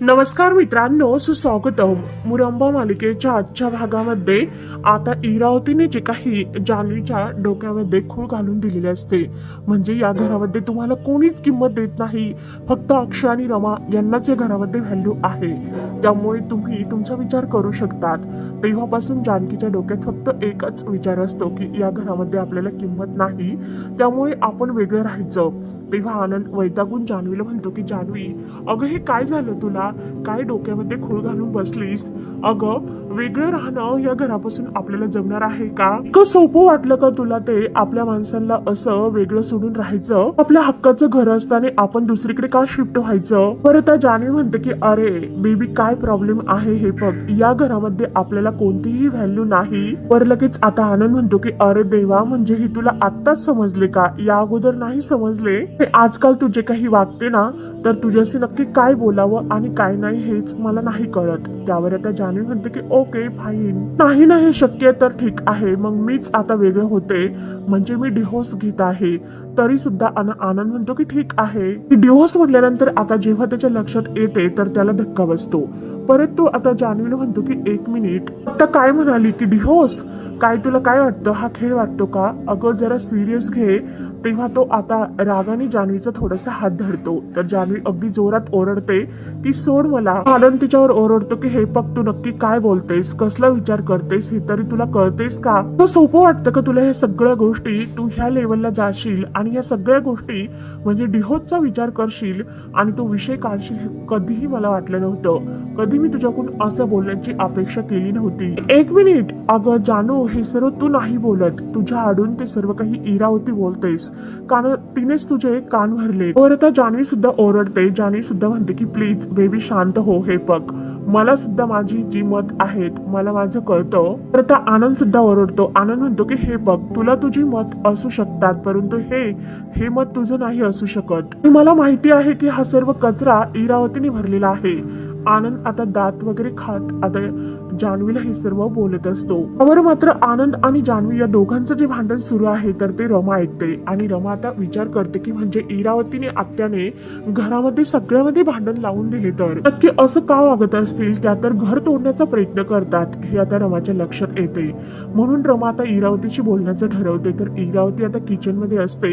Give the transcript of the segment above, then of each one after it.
नमस्कार मित्रांनो सुस्वागतम. मुरंबा मालिकेच्या आजच्या भागामध्ये आता इरावतीने जे काही जालीच्या डोक्यामध्ये खूळ घालून दिलेले असते म्हणजे या घरामध्ये तुम्हाला कोणीच किंमत देत नाही. फक्त अक्षय आणि रमा यांनाच या घरामध्ये व्हॅल्यू आहे. त्यामुळे तुम्ही तुमचा विचार करू शकतात. तेव्हापासून जानकीच्या डोक्यात फक्त एकच विचार असतो की या घरामध्ये आपल्याला किंमत नाही. त्यामुळे आपण वेगळं राहायचं. तेव्हा आनंद वैतागून जान्हवीला म्हणतो की जान्हवी अगं हे काय झालं तुला? काय डोक्यामध्ये खूळ घालून बसलीस? अगं वेगळं राहणं या घरापासून आपल्याला जमणार आहे का? इतकं सोपं वाटलं का तुला ते? आपल्या माणसांना असं वेगळं सोडून राहायचं? आपल्या हक्काचं घर असताना आपण दुसरीकडे का शिफ्ट व्हायचं? परत त्या जान्हवी म्हणते की अरे बेबी काय प्रॉब्लेम आहे हे बघ. या घरामध्ये आपल्याला कोणतीही व्हॅल्यू नाही. वर लगेच आता आनंद म्हणतो की अरे देवा म्हणजे हे तुला आत्ताच समजले का? या अगोदर नाही समजले? आजकाल तुझे काही वागते ना तर तुझ्याशी नक्की काय बोलावं आणि काय नाही हेच मला नाही कळत. त्यावर आता जानवी म्हणते की ओके फाईन नाही ना हे शक्य तर ठीक आहे. मग मीच आता वेगळं होते. म्हणजे मी डिहोर्स घेत आहे. तरी सुद्धा आनंद म्हणतो की ठीक आहे. डिहोर्स म्हटल्यानंतर आता जेव्हा त्याच्या लक्षात येते तर त्याला धक्का बसतो. परत तो आता जान्हवीला म्हणतो की एक मिनिट. आता काय म्हणाली की डिहोर्स काय तुला काय वाटतं? हा खेळ वाटतो का? अगं जरा सिरियस घे. तेव्हा तो आता रागाने जान्हवीचा थोडासा हात धरतो. तर जान्हवी अगदी जोरात ओरडते की सोड मला. आनंद तिच्यावर ओरडतो की हे पग तू नक्की काय बोलतेस? कसला विचार करतेस? हे तरी तुला कळतेस का? तो सोपं वाटतं का तुला हे सगळ्या गोष्टी? तू ह्या लेवलला जाशील आणि या सगळ्या गोष्टी म्हणजे डिहोजचा विचार करशील आणि तो विषय काढशील हे कधीही मला वाटलं नव्हतं. कधी मी तुझ्याकडून असं बोलण्याची अपेक्षा केली नव्हती. एक मिनिट. अगं जानू हे सर्व तू नाही बोलत. तुझ्या आडून ते सर्व काही इरावती बोलतेस. कान तिनेच तुझे कान भरले. वर आता जान्हवी सुद्धा ओरडते जान्हवी सुद्धा म्हणते की प्लीज बेबी शांत हो हे बघ. मला सुद्धा माझी जी मत आहेत मला माझं कळतं. तर आता आनंद सुद्धा ओरडतो. आनंद म्हणतो की हे बघ तुला तुझी मत असू शकतात परंतु हे हे मत तुझं नाही असू शकत. मला माहिती आहे की हा सर्व कचरा इरावतीने भरलेला आहे. आनंद आता दात वगैरे खात आता जान्हवीला हे सर्व बोलत असतो. अवर मात्र आनंद आणि जान्हवी या दोघांचं जे भांडण सुरू आहे तर ते रमा ऐकते. आणि रमा आता विचार करते की म्हणजे इरावतीने आत्याने घरामध्ये सगळ्यामध्ये भांडण लावून दिले तर? नक्की असं का वागत असतील? त्या तर घर तोडण्याचा प्रयत्न करतात. हे आता रमाच्या लक्षात येते. म्हणून रमा आता इरावतीशी बोलण्याचं ठरवते. तर इरावती आता किचनमध्ये असते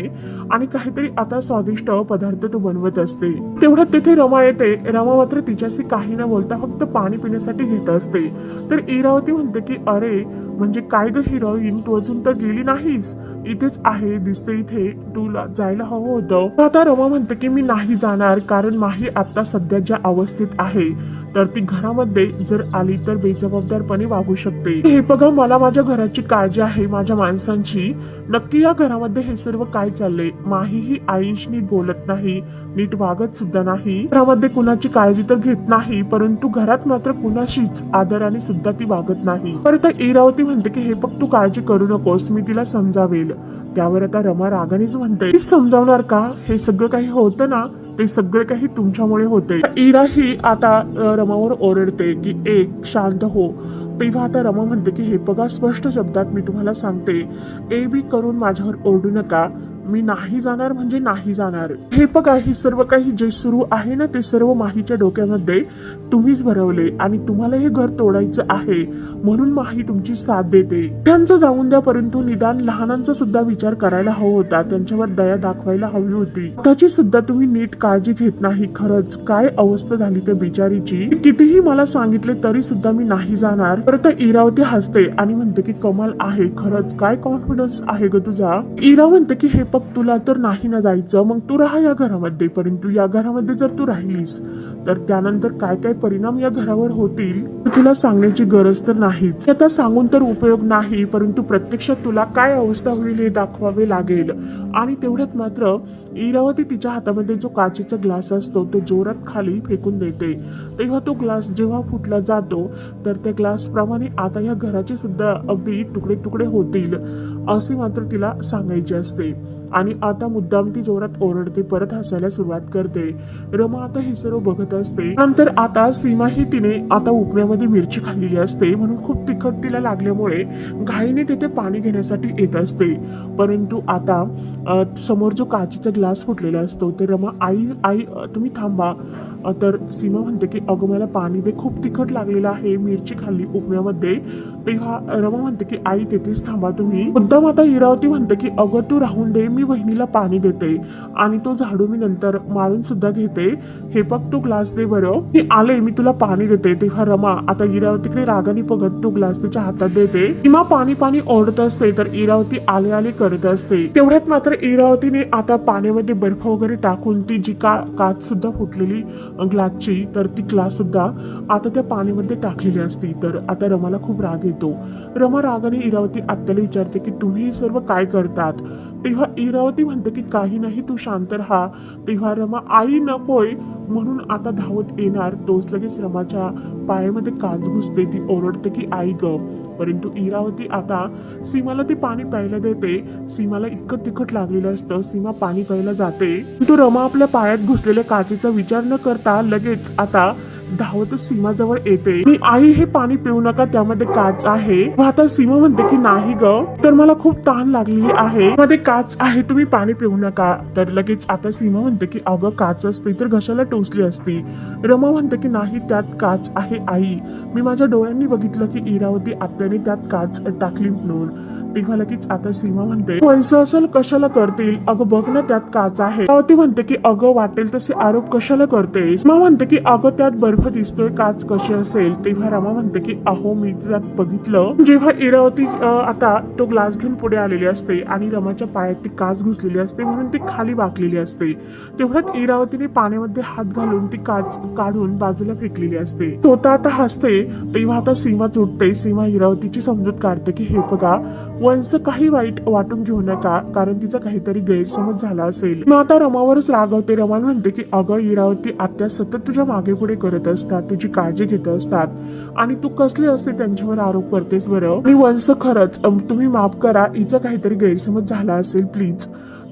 आणि काहीतरी आता स्वादिष्ट पदार्थ तो बनवत असते. तेवढ्यात तिथे रमा येते. रमा मात्र तिच्याशी काही न बोलता फक्त पाणी पिण्यासाठी घेत असते. तर इरावती म्हणते की अरे म्हणजे काय ग हिरोईन तू अजून तर गेली नाहीस. इथेच आहे दिसते इथे. तुला जायला हवं होतं. आता रमा म्हणते की मी नाही जाणार कारण माही आता सध्या ज्या अवस्थेत आहे तर ती घरामध्ये जर आली तर बेजबाबदारपणे वागू शकते. हे बघा मला माझ्या घराची काळजी आहे माझ्या माणसांची. नक्की या घरामध्ये हे सर्व काय चाललंय? माही ही आईश नीट बोलत नाही नीट वागत सुद्धा नाही. घरामध्ये कुणाची काळजी तर घेत नाही परंतु घरात मात्र कुणाशीच आदराने सुद्धा ती वागत नाही. परत इरावती म्हणते की हे बघ तू काळजी करू नकोस मी तिला समजावेल. त्यावर आता रमा रागानेच म्हणते समजावणार का? हे सगळं काही होतं ना? ते सगळे काही तुमच्यामुळे होते इरा ही आता रमावर ओरडते की एक शांत हो. तेव्हा आता रमा म्हणते की हे बघा स्पष्ट शब्दात मी तुम्हाला सांगते. ए बी करून माझ्यावर ओरडू नका. मी नाही जाणार म्हणजे नाही जाणार. हे बघा हे सर्व काही जे सुरू आहे ना ते सर्व माहीच्या डोक्यामध्ये तुम्हीच भरवले आणि तुम्हाला हे घर तोडायचं आहे म्हणून माही तुमची साथ देते. त्यांचं जाऊन द्या परंतु निदान लहानांचा सुद्धा विचार करायला हवा होता. त्यांच्यावर दया दाखवायला हवी होती. त्याची सुद्धा तुम्ही नीट काळजी घेत नाही. खरंच काय अवस्था झाली त्या बिचारीची? कितीही मला सांगितले तरी सुद्धा मी नाही जाणार. परत इरावती हसते आणि म्हणते की कमाल आहे. खरंच काय कॉन्फिडन्स आहे ग तुझा? इरा म्हणते की हे पग तुला तर नाही ना जायचं. मग तू राहा या घरामध्ये. परंतु या घरामध्ये जर तू राहिलीस तर त्यानंतर काय काय परिणाम या घरावर होतील? तुला सांगण्याची गरज तर नाहीच. आता सांगून तर उपयोग नाही परंतु प्रत्यक्षात तुला काय अवस्था होईल हे दाखवावे लागेल. आणि तेवढ्यात मात्र इरावती तिच्या हातामध्ये जो काचेचा ग्लास असतो तो जोरात खाली फेकून देते. तेव्हा तो ग्लास जेव्हा फुटला जातो तर त्या ग्लास प्रमाणे आता या घराचे सुद्धा अगदी तुकडे तुकडे होतील असे मात्र तिला सांगायचे असते. आणि आता मुद्दाम ती जोरात ओरडते परत हसायला सुरुवात करते. रमा आता हे सर्व बघत असते. नंतर आता सीमा ही तिने आता उपम्यामध्ये मिरची खाल्लेली असते म्हणून खूप तिखट तिला लागल्यामुळे घाईने तिथे पाणी घेण्यासाठी येत असते. परंतु आता समोर जो काचेचा ग्लास फुटलेला असतो. ते रमा आई आई तुम्ही थांबा. तर सीमा म्हणते की अगं मला पाणी दे. खूप तिखट लागलेलं आहे. मिरची खाल्ली उपम्यामध्ये. तेव्हा रमा म्हणते की आई तेथेच थांबा तुम्ही. मुद्दाम आता इरावती म्हणते की अगं तू राहून दे. मी बहिणीला पाणी देते आणि तो झाडू मी नंतर मारून सुद्धा घेते. हे बघ तू ग्लास दे बरं. मी आले मी तुला पाणी देते. तेव्हा रमा आता इरावतीकडे रागाने बघत तो ग्लास तिच्या हातात देते. सीमा पाणी पाणी ओढत असते तर इरावती आले आले करत असते. तेवढ्यात मात्र इरावतीने आता पाण्यामध्ये बर्फ वगैरे टाकून ती जी का काच सुद्धा फुटलेली ग्लासची तर ती ग्लास सुद्धा आता त्या पाण्यामध्ये टाकलेली असती. तर आता रमाला खूप राग येतो. रमा रागाने इरावती आत्याला विचारते की तुम्ही हे सर्व काय करतात? तेव्हा इरावती म्हणते की काही नाही तू शांत राहा. तेव्हा रमा आई नकोय म्हणून आता धावत येणार. तोच लगेच रमाच्या पायामध्ये काच घुसते. ती ओरडते की आई ग. परंतु इरावती आता सीमाला ती पाणी प्यायला देते. सीमाला इतकं तिखट लागलेलं असतं. सीमा पाणी प्यायला जाते. तो रमा आपल्या पायात घुसलेल्या काचेचा विचार न करता लगेच आता धावतच सीमाजवळ येते. मी आई हे पाणी पिऊ नका त्यामध्ये काच आहे. आता सीमा म्हणते की नाही ग तर मला खूप ताण लागलेली आहे. मध्ये काच आहे तुम्ही पाणी पिऊ नका. तर लगेच आता सीमा म्हणते की अगं काच असते तर घशाला टोचली असती. रमा म्हणते की नाही त्यात काच आहे आई. मी माझ्या डोळ्यांनी बघितलं की इरावती आत्याने त्यात काच टाकली म्हणून. तेव्हा आता सीमा म्हणते वंश असेल कशाला करतील? अगं बघ ना त्यात काच आहे. ती म्हणते की अगं वाटेल तसे आरोप कशाला करते सीमा म्हणते की अगं त्यात बर्फ दिसतोय काच कशी असेल? तेव्हा रमा म्हणते की अहो मी त्यात बघितलं जेव्हा इरावती आता तो ग्लास घेऊन पुढे आलेली असते आणि रमाच्या पायात ती काच घुसलेली असते म्हणून ती खाली वाकलेली असते तेवढ्यात इरावतीने पाण्यामध्ये हात घालून ती काच काढून बाजूला फेकलेली असते. स्वतः आता हसते तेव्हा आता सीमा चुटते सीमा इरावतीची समजूत काढते की हे बघा वंश काही वाईट वाटून घेऊ नका कारण तिचा काहीतरी गैरसमज झाला असेल. माता आता रमावरच रागवते. रमान म्हणते की अगं इरावती आत्या सतत तुझ्या मागे पुढे करत असतात तुझी काळजी घेत असतात. आणि तू कसले असते त्यांच्यावर आरोप करतेस बरं? आणि वंश खरंच तुम्ही माफ करा. हिचा काहीतरी गैरसमज झाला असेल प्लीज.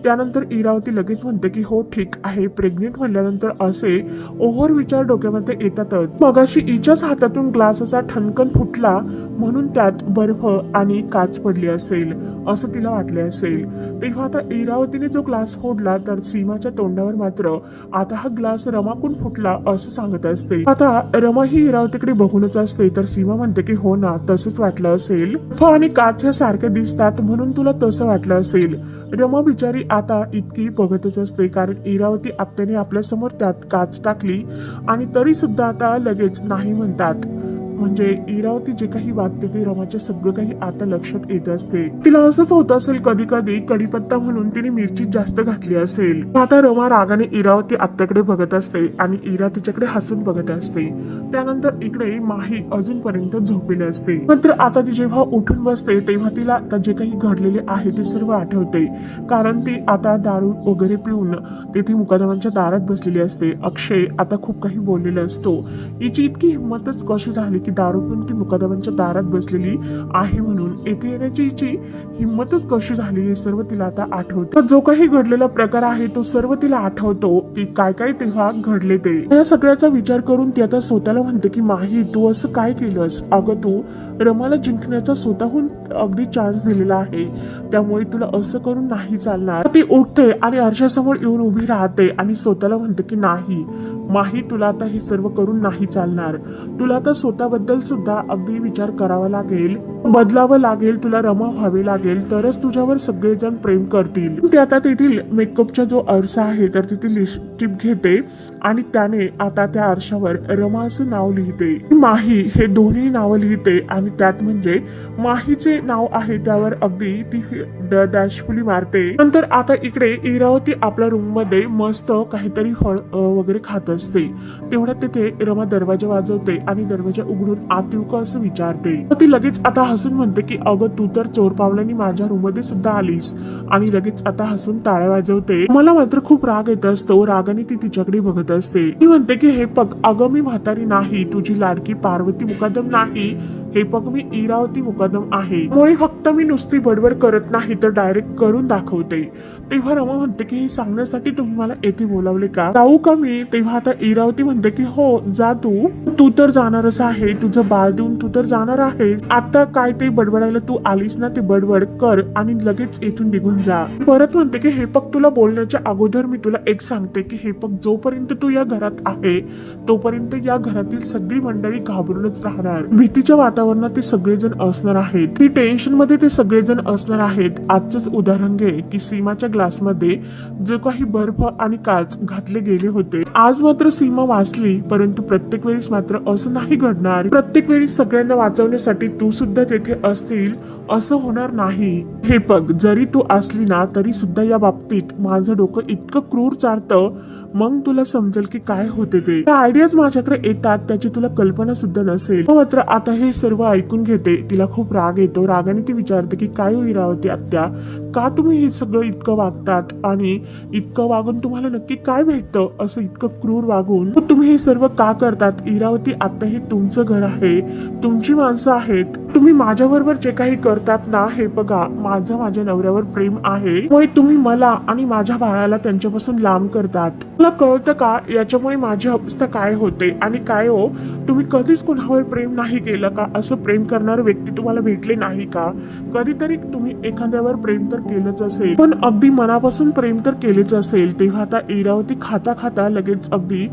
त्यानंतर इरावती लगेच म्हणते की हो ठीक आहे. प्रेग्नेंट म्हणल्यानंतर असे ओव्हर विचार डोक्यामध्ये येतातच. मगाशी इच्याच हातातून ग्लास असा ठणकन फुटला म्हणून त्यात बर्फ आणि काच पडली असेल असं तिला वाटले असेल. तेव्हा आता इरावतीने जो ग्लास फोडला तर सीमाच्या तोंडावर मात्र आता हा ग्लास रमाकून फुटला असं सांगत असते. आता रमा ही इरावतीकडे बघूनच असते तर सीमा म्हणते की हो ना तसंच वाटलं असेल. हो आणि काच हे सारखे दिसतात म्हणून तुला तसं वाटलं असेल. रमा बिचारी आता इतकी बघतच असते कारण इरावती आत्याने आपल्या त्यात काच टाकली आणि तरी सुद्धा आता लगेच नाही म्हणतात. म्हणजे इरावती जे काही वागते ते रमाच्या सगळं काही आता लक्षात येत असते. तिला असंच होत असेल कधी कधी कढीपत्ता म्हणून तिने मिरची जास्त घातली असेल. आता रमा रागाने इरावती आत्याकडे बघत असते आणि इरा तिच्याकडे हसून बघत असते. त्यानंतर इकडे माही अजूनपर्यंत झोपेली असते. मात्र आता ती जेव्हा उठून बसते तेव्हा तिला आता जे काही घडलेले आहे ते सर्व आठवते. कारण ती आता दारू वगैरे पिऊन तेथे मुकादमांच्या दारात बसलेली असते. अक्षय आता खूप काही बोललेला असतो. हिची इतकी हिंमतच कशी झाली की दारू पिऊन ती मुकादमांच्या दारात बसलेली आहे म्हणून येथे येण्याची हिची हिंमतच कशी झाली हे सर्व तिला आता आठवते. जो काही घडलेला प्रकार आहे तो सर्व तिला आठवतो की काय काय तेव्हा घडले ते. या सगळ्याचा विचार करून ती आता स्वतःला म्हणते की माही तू असं काय केलंस? अगं तू रमाला जिंकण्याचा स्वतःहून अगदी चान्स दिलेला आहे. त्यामुळे तुला असं करून नाही चालणार. ती उठते आणि आरशासमोर येऊन उभी राहते आणि स्वतःला म्हणते की नाही माही तुला आता हे सर्व करून नाही चालणार. तुला तर स्वतःबद्दल सुद्धा अगदी विचार करावा लागेल. बदलावं लागेल तुला रमा व्हावे लागेल तरच तुझ्यावर सगळेजण प्रेम करतील. ते आता तेथील मेकअपचा जो आरसा आहे तर तिथे लिपस्टिक घेते आणि त्याने आता त्या आरशावर रमा असं नाव लिहिते. माही हे दोन्ही नावं लिहिते आणि त्यात म्हणजे माहीचे नाव आहे त्यावर अगदी ती डॅशफुली मारते. नंतर आता इकडे इरावती आपल्या रूममध्ये मस्त काहीतरी फळ वगैरे खात असते. तेवढ्यात तिथे रमा दरवाजा वाजवते आणि दरवाजा उघडून आत येऊ का असं विचारते. ती लगेच आता हसून म्हणते की अगं तू तर चोर पावलांनी माझ्या रूममध्ये सुद्धा आलीस. आणि लगेच आता हसून टाळ्या वाजवते. मला मात्र खूप राग येत असतो. रागाने ती तिच्याकडे बघत असते. ती म्हणते की हे पग अगं मी म्हातारी नाही. तुझी लाडकी पार्वती मुकादम नाही. हे बघ मी इरावती मुकदम आहे. मुळे फक्त मी नुसती बडबड करत नाही तर डायरेक्ट करून दाखवते. तेव्हा रमा म्हणते की हे सांगण्यासाठी तुम्ही मला येथे बोलावले का? जाऊ का मी? तेव्हा आता इरावती म्हणते की हो जा तू. तू तर जाणारच आहे. तुझं बाळ देऊन तू तर जाणार आहे आता काय ते बडबडायला तू आलीस ना ते बडबड कर आणि लगेच इथून निघून जा. परत म्हणते की हे पग तुला बोलण्याच्या अगोदर मी तुला एक सांगते की हे पग जोपर्यंत तू या घरात आहे तोपर्यंत या घरातील सगळी मंडळी घाबरूनच राहणार. भीतीच्या वातावरणात ते सगळेजण असणार आहेत. ती टेन्शनमध्ये ते सगळेजण असणार आहेत. आजच उदाहरण घे की सीमाच्या ग्लासमध्ये जो काही बर्फ आणि काच घातले गेले होते. आज मात्र सीमा वाचली परंतु प्रत्येक वेळेस मात्र असं नाही घडणार. प्रत्येक वेळी सगळ्यांना वाचवण्यासाठी तू सुद्धा तेथे असतील असं होणार नाही. हे बघ जरी तू असली ना तरी सुद्धा या बाबतीत माझं डोकं इतकं क्रूर चारतं मग तुला समजेल की काय होते ते. आयडियाज माझ्याकडे येतात त्याची तुला कल्पना सुद्धा नसेल. हो, मात्र आता हे सर्व ऐकून घेते. तिला खूप राग येतो. रागाने ती विचारते की काय होई आत्या? का तुम्ही हे सगळं इतकं वागतात? आणि इतकं वागून तुम्हाला नक्की काय भेटतं? असं इतकं क्रूर वागून तुम्ही हे सर्व का करतात? इरावती आता हे तुमचं घर आहे. तुमची माणसं आहेत. तुम्ही माझ्या बरोबर जे काही करतात ना हे बघा. माझं माझ्या नवऱ्यावर प्रेम आहे. त्यामुळे तुम्ही मला आणि माझ्या बाळाला त्यांच्यापासून लांब करतात. मला कळतं का? याच्यामुळे माझी अवस्था काय होते? आणि काय हो? तुम्ही कधीच कुणावर प्रेम नाही केलं का? असं प्रेम करणारे व्यक्ती तुम्हाला भेटले नाही का? कधीतरी तुम्ही एखाद्यावर प्रेम तर केलंच असेल. पण अगदी मनापासून प्रेम तर केलेच असेल. तेव्हा आता इरावती खाता खाता लगेच अगदी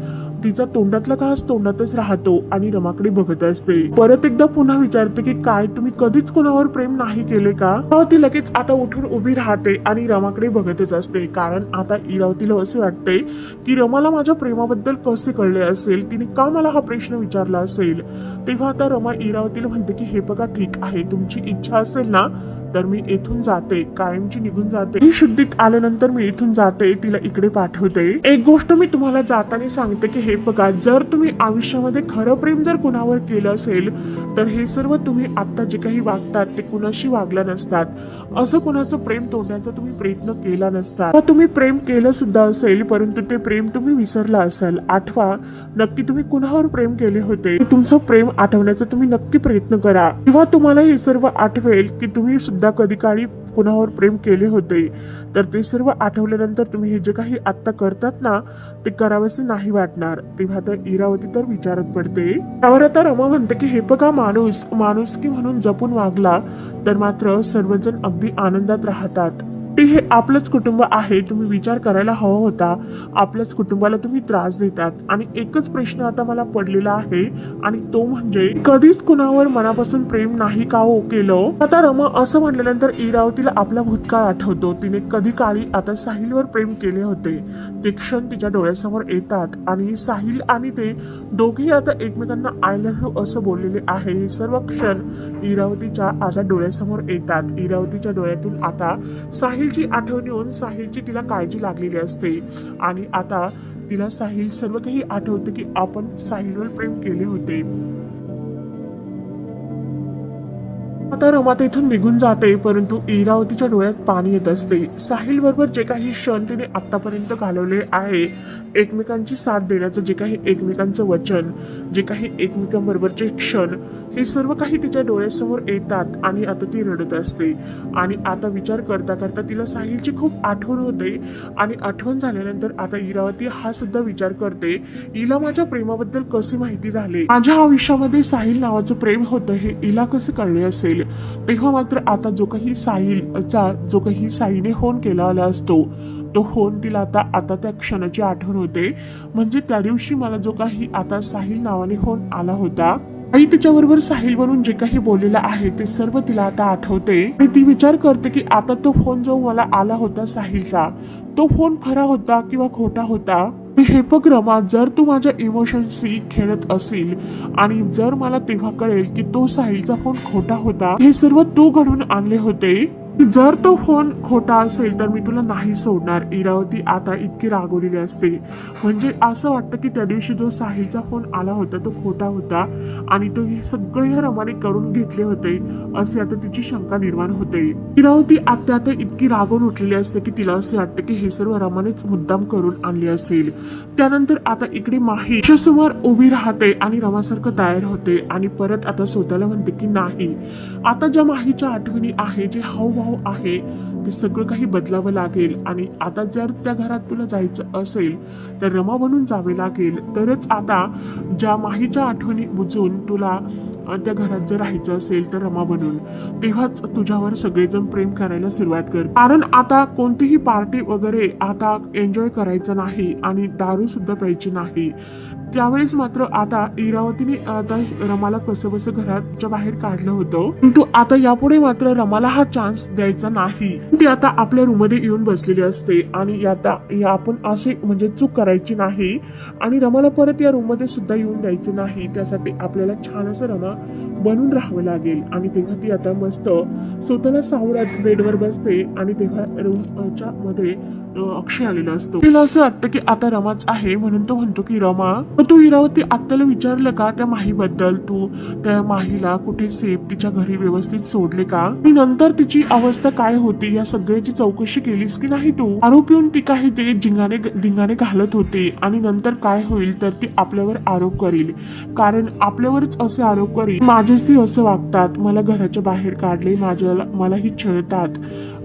तिचा तोंडातला घास तोंडातच राहतो आणि रमाकडे बघत असते. परत एकदा पुन्हा विचारते की काय तुम्ही कधीच कोणावर प्रेम नाही केले का? ती लगेच आता उठून उभी राहते आणि रमाकडे बघतच असते. कारण आता इरावतीला असे वाटते की रमाला माझ्या प्रेमाबद्दल कसे कळले असेल तिने का मला हा प्रश्न विचारला असेल? तेव्हा आता रमा इरावतीला म्हणते की हे बघा ठीक आहे तुमची इच्छा असेल ना तर मी इथून जाते कायमची निघून जाते. ही शुद्धीत आल्यानंतर मी इथून जाते तिला इकडे पाठवते. एक गोष्ट मी तुम्हाला जाताना सांगते की हे बघा जर तुम्ही आयुष्यामध्ये खरं प्रेम जर कुणावर केलं असेल तर हे सर्व तुम्ही आता जे काही वागतात ते कुणाशी वागलं नसतात. असं कुणाचं प्रेम तोडण्याचा तुम्ही प्रयत्न केला नसता. तुम्ही प्रेम केलं सुद्धा असेल परंतु ते प्रेम तुम्ही विसरला असाल. आठवा नक्की तुम्ही कुणावर प्रेम केले होते? तुमचं प्रेम आठवण्याचा तुम्ही नक्की प्रयत्न करा. किंवा तुम्हाला हे सर्व आठवेल की तुम्ही सुद्धा कधी काळी कुणावर प्रेम केले होते. तर ते सर्व आठवल्यानंतर तुम्ही हे जे काही आत्ता करतात ना ते करावेसे नाही वाटणार. तेव्हा तर इरावती तर विचारत पडते. त्यावर आता रमा म्हणते की हे बघा माणूस माणूस की म्हणून जपून वागला तर मात्र सर्वजण अगदी आनंदात राहतात. ते हे आपलंच कुटुंब आहे. तुम्ही विचार करायला हवा होता. आपल्याच कुटुंबाला तुम्ही त्रास देतात. आणि एकच प्रश्न आता मला पडलेला आहे. आणि तो म्हणजे कधीच कुणावर मनापासून प्रेम नाही का हो केलं? आता रमा असं म्हटल्यानंतर इरावतीला आपला भूतकाळ आठवतो. तिने कधी काळी आता साहिलवर प्रेम केले होते. ते क्षण तिच्या डोळ्यासमोर येतात. आणि साहिल आणि ते दोघेही आता एकमेकांना आय लव्ह यू असं बोललेले आहे. हे सर्व क्षण इरावतीच्या आता डोळ्यासमोर येतात. इरावतीच्या डोळ्यातून आता साहिल साहिलची आठवण येऊन साहिलची तिला काळजी लागलेली असते. आणि आता तिला साहिल सर्व काही आठवते की आपण साहिलवर प्रेम केले होते. आता रमा इथून निघून जाते परंतु इरावतीच्या डोळ्यात पाणी येत असते. साहिल बरोबर जे काही क्षण तिने आतापर्यंत घालवले आहे एकमेकांची साथ देण्याचं जे काही एकमेकांचं वचन जे काही एकमेकांबरोबरचे क्षण हे सर्व काही तिच्या डोळ्यासमोर येतात आणि आता ती रडत असते. आणि आता विचार करता करता तिला साहिलची खूप आठवण होते आणि आठवण झाल्यानंतर आता इरावती हा सुद्धा विचार करते हिला माझ्या प्रेमाबद्दल कसे माहिती झाले? माझ्या आयुष्यामध्ये साहिल नावाचं प्रेम होतं हे हिला कसं कळले असेल? तेव्हा मात्र आता जो काही साहिलचा जो काही साईने फोन केला आला असतो तो फोन तिला आता आता त्या क्षणाची आठवण होते. म्हणजे त्या दिवशी मला जो काही आता साहिल नावाने फोन आला होता आई तिच्याबरोबर साहिल बनून जे काही बोललेलं आहे ते सर्व तिला आता आठवते. आणि ती विचार करते की आता तो फोन जो मला आला होता साहिलचा तो फोन खरा होता किंवा खोटा होता? हे बघ जर तू माझ्या इमोशनशी खेळत असेल आणि जर मला तेव्हा कळेल की तो साहिलचा फोन खोटा होता हे सर्व तू घडून आणले होते. जर तो फोन खोटा असेल तर मी तुला नाही सोडणार. इरावती आता इतकी रागवलेली असते. म्हणजे असं वाटतं की त्या दिवशी जो साहिलचा फोन आला होता तो खोटा होता. आणि तो हे सगळे या रमाने करून घेतले होते असे आता तिची शंका निर्माण होते. इरावती आता आता इतकी रागून उठलेली असते की तिला असे वाटतं की हे सर्व रमानेच मुद्दाम करून आणले असेल. त्यानंतर आता इकडे माही समोर उभी राहते आणि रमासारखं तयार होते आणि परत आता स्वतःला म्हणते की नाही. आता ज्या माहीच्या आठवणी आहे जे हावभाव आहे ते सगळं काही बदलावं लागेल. आणि आता जर त्या घरात तुला जायचं असेल तर रमा बनून जावे लागेल. तरच आता ज्या माहीच्या आठवणी बुजून तुला त्या घरात जर राहायचं असेल तर रमा बनून तेव्हाच तुझ्यावर सगळेजण प्रेम करायला सुरुवात कर. कारण आता कोणतीही पार्टी वगैरे आता एन्जॉय करायचं नाही आणि दारू सुद्धा प्यायची नाही. त्यावेळेस मात्र आता इरावतीने आता रमाला कसं घराच्या बाहेर काढलं होतं. परंतु आता यापुढे मात्र रमाला हा चान्स द्यायचा नाही. ती आता आपल्या रूममध्ये येऊन बसलेली असते आणि आता या आपण अशी म्हणजे चूक करायची नाही. आणि रमाला परत या रूममध्ये सुद्धा येऊन द्यायचं नाही. त्यासाठी आपल्याला छान असं रमा बनून राहावं लागेल. आणि तेव्हा ती आता मस्त स्वतःला सावरात बेडवर बसते आणि तेव्हा रूमच्या मध्ये अक्षय आलेला असतो. तिला असं वाटतं की आता रमाच आहे म्हणून तो म्हणतो की रमा तू इरावती आत्याला विचारलं का त्या माहीबद्दल? तू त्या माहीला कुठे सेफ तिच्या घरी व्यवस्थित सोडले का? आणि नंतर तिची अवस्था काय होती? या सगळ्याची चौकशी केलीस की नाही तू? आरोप येऊन ती काही ते जिंगाने धिंगाणे घालत होते. आणि नंतर काय होईल तर ती आपल्यावर आरोप करील. कारण आपल्यावरच असे आरोप करील. माझ्याशी असं वागतात. मला घराच्या बाहेर काढले माझ्या मलाही छळतात.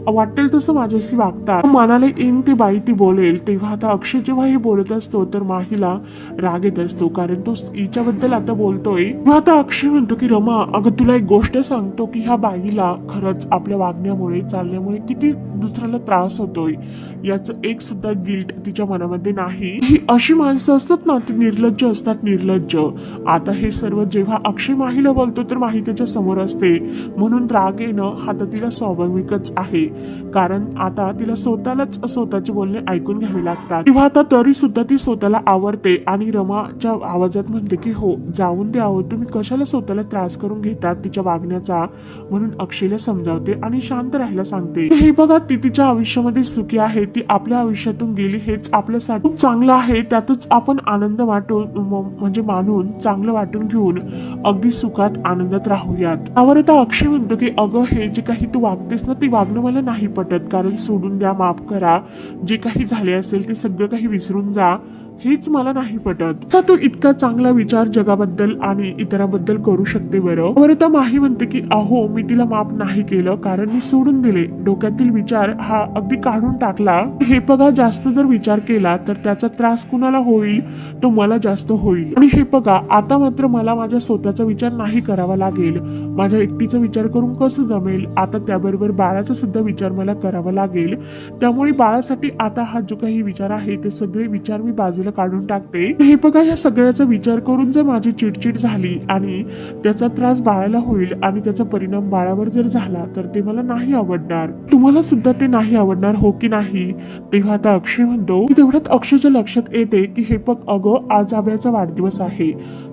वाटेल तसं माझ्याशी वागतात. मनाला येईन ती बाई ती बोलेल. तेव्हा आता अक्षय जेव्हा हे बोलत असतो तर माहीला राग येत असतो. कारण तो हिच्याबद्दल आता बोलतोय. तेव्हा आता अक्षय म्हणतो की रमा अगं तुला एक गोष्ट सांगतो की ह्या बाईला खरंच आपल्या वागण्यामुळे चालण्यामुळे किती दुसऱ्याला त्रास होतोय. याचं एक सुद्धा गिल्ट तिच्या मनामध्ये नाही. ही अशी माणसं असतात ना ती निर्लज्ज असतात निर्लज्ज. आता हे सर्व जेव्हा अक्षय माहीला बोलतो तर माही त्याच्यासमोर असते. म्हणून राग येणं हा तर तिला स्वाभाविकच आहे. कारण आता तिला स्वतःलाच स्वतःचे बोलणे ऐकून घ्यावे लागतात. किंवा आता तरी सुद्धा ती स्वतःला आवडते आणि रमाच्या आवाजात म्हणते की हो जाऊन द्या तुम्ही कशाला स्वतःला त्रास करून घेतात तिच्या वागण्याचा? म्हणून अक्षयला समजावते आणि शांत राहायला सांगते. हे बघा ती तिच्या आयुष्यामध्ये सुखी आहे. ती आपल्या आयुष्यातून गेली. हेच आपल्यासाठी खूप चांगलं आहे. त्यातच आपण आनंद वाटून म्हणजे मानून चांगलं वाटून घेऊन अगदी सुखात आनंदात राहूयात. त्यावर आता अक्षय म्हणतो की अगं हे जे काही तू वागतेस ना ते वागणं मला नाही पटत. कारण सोडून द्या माफ करा. जे काही झाले असेल ते सगळं काही विसरून जा. हेच मला नाही पटत. तू इतका चांगला विचार जगाबद्दल आणि इतरांबद्दल करू शकते बरं? बरं तर माही म्हणते की अहो मी तिला माफ नाही केलं कारण मी सोडून दिले. डोक्यातील विचार हा अगदी काढून टाकला. हे बघा जास्त जर विचार केला तर त्याचा त्रास कुणाला होईल? तो मला जास्त होईल. आणि हे बघा आता मात्र मला माझ्या स्वतःचा विचार नाही करावा लागेल. माझ्या एकटीचा विचार करून कसं जमेल? आता त्याबरोबर बाळाचा सुद्धा विचार मला करावा लागेल. त्यामुळे बाळासाठी आता हा जो काही विचार आहे ते सगळे विचार मी बाजूला काढून टाकते. हे बघा या सगळ्याचा विचार करून जर माझी चिडचिड झाली आणि त्याचा त्रास बाळाला होईल आणि त्याचा परिणाम बाळावर जर झाला तर ते मला नाही आवडणार. तुम्हाला सुद्धा ते नाही आवडणार हो की नाही? तेव्हा आता अक्षय म्हणतो की तेवढ्यात अक्षयच्या लक्षात येते की हे बघ अगं आज आब्याचा वाढदिवस आहे.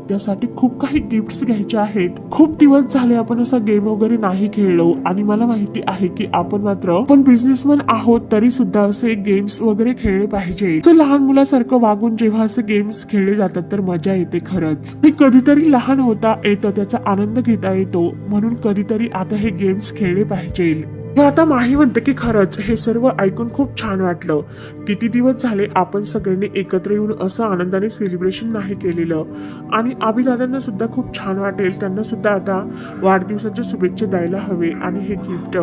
त्यासाठी खूप काही गिफ्ट्स घ्यायचे आहेत. खूप दिवस झाले आपण असा गेम वगैरे नाही खेळलो. आणि मला माहिती आहे की आपण मात्र पण बिझनेसमॅन आहोत तरी सुद्धा असे गेम्स वगैरे खेळले पाहिजे. लहान मुलासारखं वागून जेव्हा असे गेम्स खेळले जातात तर मजा येते खरंच. हे कधीतरी लहान होता येतं त्याचा आनंद घेता येतो. म्हणून कधीतरी आता हे गेम्स खेळले पाहिजे हे आता माही म्हणते की खरंच हे सर्व ऐकून खूप छान वाटलं. किती दिवस झाले आपण सगळ्यांनी एकत्र येऊन असं आनंदाने सेलिब्रेशन नाही केलेलं. आणि आबीदादांना सुद्धा खूप छान वाटेल त्यांना सुद्धा आता वाढदिवसाच्या शुभेच्छा द्यायला हवे आणि हे गिफ्ट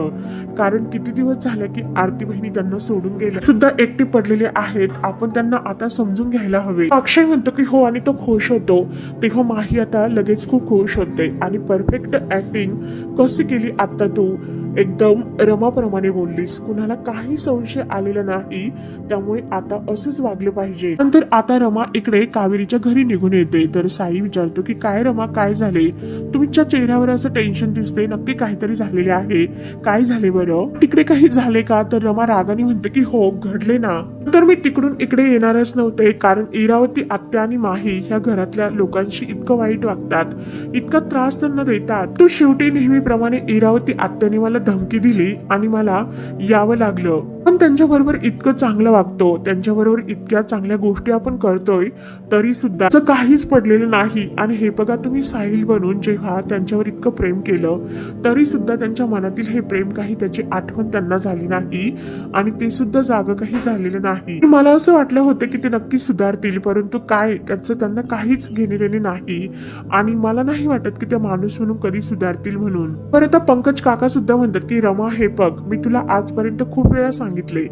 कारण किती दिवस झाले की आरती बहिणी त्यांना सोडून गेल्या. सुद्धा एकटे पडलेले आहेत आपण त्यांना आता समजून घ्यायला हवे. अक्षय म्हणतो की हो आणि तो खुश होतो. तेव्हा माही आता लगेच खूप खुश होते. आणि परफेक्ट ऍक्टिंग कशी केली आता तू? एकदम रमाप्रमाणे बोललीस. कुणाला काही संशय आलेला नाही. त्यामुळे आता असेच वागलं पाहिजे. नंतर आता रमा इकडे कावेरीच्या घरी निघून येते. तर साई विचारतो की काय रमा काय झाले? तुमच्या चेहऱ्यावर असं टेन्शन दिसते नक्की काहीतरी झालेले आहे. काय झाले बरं? तिकडे काही झाले का? तर रमा रागाने म्हणते की हो घडले ना. तर मी तिकडून इकडे येणारच नव्हते कारण इरावती आत्या आणि माही ह्या घरातल्या लोकांशी इतकं वाईट वागतात इतका त्रास त्यांना देतात. तो शेवटी नेहमीप्रमाणे इरावती आत्याने मला धमकी दिली आणि मला यावं लागलं. पण त्यांच्याबरोबर इतकं चांगलं वागतो त्यांच्याबरोबर इतक्या चांगल्या गोष्टी आपण करतोय तरी सुद्धा असं काहीच पडलेलं नाही. आणि हे बघा तुम्ही साहिल बनून जेव्हा त्यांच्यावर इतकं प्रेम केलं तरी सुद्धा त्यांच्या मनातील हे प्रेम काही त्याची आठवण त्यांना झाली नाही आणि ते सुद्धा जाग काही झालेलं नाही मला असं वाटलं होतं की ते नक्की सुधारतील परंतु काय त्याचं त्यांना काहीच घेणे देणे नाही. आणि मला नाही वाटत की ते माणूस म्हणून कधी सुधारतील म्हणून. परत आता पंकज काका सुद्धा म्हणतात की रमा हे बघ मी तुला आजपर्यंत खूप वेळा सांगितले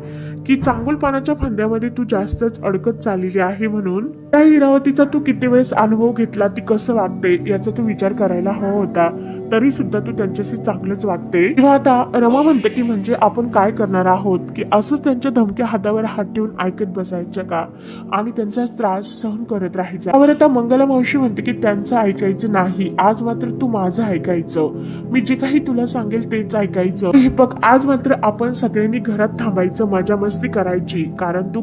की चांगुलपणाच्या फांद्यामध्ये तू जास्तच अडकत चाललेली आहे म्हणून. त्या इरावतीचा तू किती वेळेस अनुभव घेतला ती कसं वागते याचा तू विचार करायला हवा होता. तरी सुद्धा तू त्यांच्याशी चांगलंच वागते. किंवा आता रमा म्हणते की म्हणजे आपण काय करणार आहोत? की असंच त्यांच्या धमक्या हातावर हात ठेवून ऐकत बसायचं का? आणि त्यांचा त्रास सहन करत राहायचा. त्यावर आता मंगला मावशी म्हणते की त्यांचं ऐकायचं नाही. आज मात्र तू माझं ऐकायचं. मी जे काही तुला सांगेल तेच ऐकायचं. हे बघ आज मात्र आपण सगळ्यांनी घरात थांबायचं मजा मस्ती करायची. कारण तू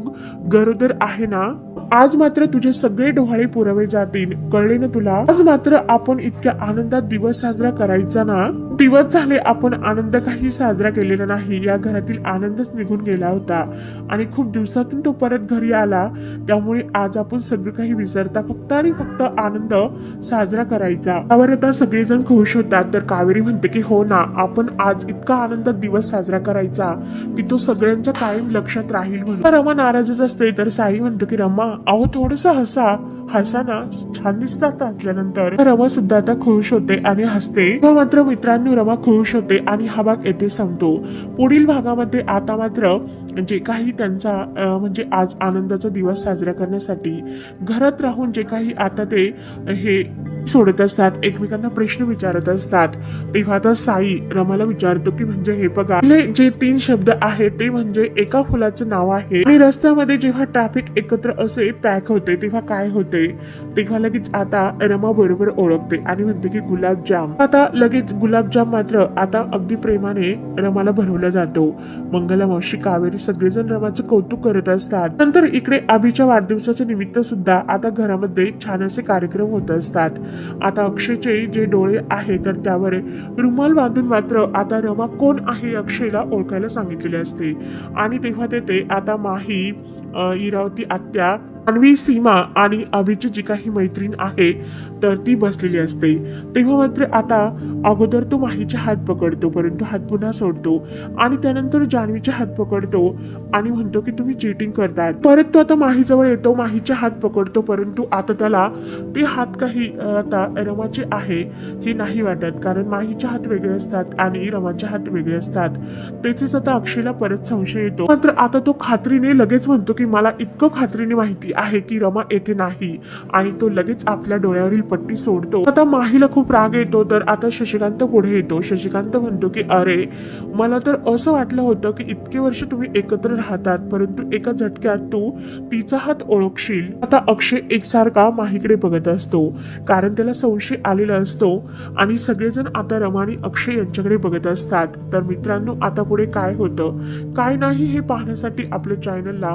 गरोदर आहे ना? आज मात्र तुझे सगळे डोहाळे पुरवे जातील. कळले ना तुला? आज मात्र आपण इतक्या आनंदात दिवस साजरा करायचा ना? दिवस झाले आपण आनंद काही साजरा केलेला नाही. या घरातील आनंदच निघून गेला होता. आणि खूप दिवसातून तो परत घरी आला. त्यामुळे आज आपण सगळं काही विसरता फक्त आणि फक्त आनंद साजरा करायचा. त्यावर आता सगळेजण खुश होतात. तर कावेरी म्हणते की हो ना आपण आज इतका आनंदात दिवस साजरा करायचा की तो सगळ्यांच्या कायम लक्षात राहील म्हणून. रमा नाराजच असते. तर साई म्हणतो की रमा अहो थोडस हसा. हसाना छान दिसतात असल्यानंतर रमा सुद्धा आता खुश होते आणि हसते. मात्र मित्रांनी रमा खुश होते आणि हा भाग येथे संपतो. पुढील भागामध्ये आता मात्र जे काही त्यांचा म्हणजे आज आनंदाचा दिवस साजरा करण्यासाठी घरात राहून जे काही आता ते हे सोडत असतात. एकमेकांना प्रश्न विचारत असतात. तेव्हा आता साई रमाला विचारतो की म्हणजे हे बघा आपले जे तीन शब्द आहेत ते म्हणजे एका फुलाचं नाव आहे. आणि रस्त्यामध्ये जेव्हा ट्रॅफिक एकत्र असे पॅक होते तेव्हा काय होते? तेव्हा लगेच आता रमा बरोबर ओळखते आणि म्हणते की गुलाबजाम. आता लगेच गुलाबजाम मात्र आता अगदी प्रेमाने रमाला भरवला जातो. मंगला मावशी कावेरी सगळेजण रमाचं कौतुक करत असतात. नंतर इकडे अभिच्या वाढदिवसाच्या निमित्त सुद्धा आता घरामध्ये छान असे कार्यक्रम होत असतात. आता अक्षयचे जे डोळे आहे तर त्यावर रुमाल बांधून मात्र आता रमा कोण आहे अक्षयला ओळखायला सांगितलेले असते. आणि तेव्हा तेथे आता माही इरावती आत्या अन्वी सीमा आणि अभिची जी काही मैत्रीण आहे तर ती बसलेली असते. तेव्हा मात्र आता अगोदर तो माहीचे हात पकडतो परंतु हात पुन्हा सोडतो आणि त्यानंतर जान्हवीचे हात पकडतो आणि म्हणतो की तुम्ही चिटिंग करतात. परत तो आता माहीजवळ येतो माहीचे हात पकडतो परंतु आता त्याला ते हात काही आता रमाचे आहे हे नाही वाटत. कारण माहीचे हात वेगळे असतात आणि रमाचे हात वेगळे असतात. तेथेच आता अक्षयला परत संशय येतो. मात्र आता तो खात्रीने लगेच म्हणतो की मला इतकं खात्रीने माहिती आहे की रमा येथे नाही. आणि तो लगेच आपल्या डोळ्यावरील पट्टी सोडतो. आता माहीला खूप राग येतो तर आता शशिकांत पुढे येतो. शशिकांत म्हणतो की अरे मला तर असं वाटलं होतं की इतके वर्ष तुम्ही एकत्र राहतात परंतु एका झटक्यात तू तिचा हात ओळखशील. आता अक्षय एकसारखा माहीकडे बघत असतो कारण त्याला संशय आलेला असतो. आणि सगळेजण आता रमानी अक्षय यांच्याकडे बघत असतात. तर मित्रांनो आता पुढे काय होतं? काय नाही हे पाहण्यासाठी आपल्या चॅनलला